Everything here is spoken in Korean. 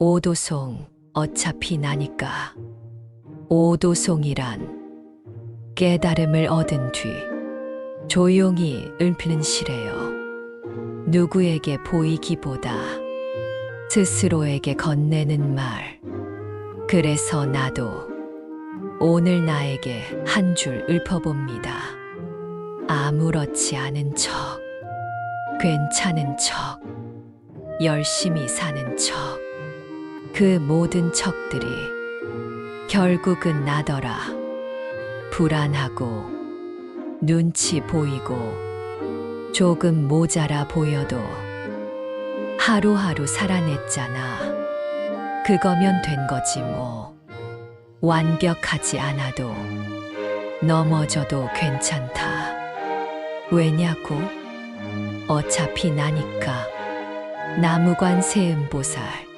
오도송 어차피 나니까. 오도송이란 깨달음을 얻은 뒤 조용히 읊는 시래요. 누구에게 보이기보다 스스로에게 건네는 말. 그래서 나도 오늘 나에게 한 줄 읊어봅니다. 아무렇지 않은 척, 괜찮은 척, 열심히 사는 척. 그 모든 척들이 결국은 나더라. 불안하고 눈치 보이고 조금 모자라 보여도 하루하루 살아냈잖아. 그거면 된 거지 뭐. 완벽하지 않아도 넘어져도 괜찮다. 왜냐고? 어차피 나니까. 나무관 세음보살.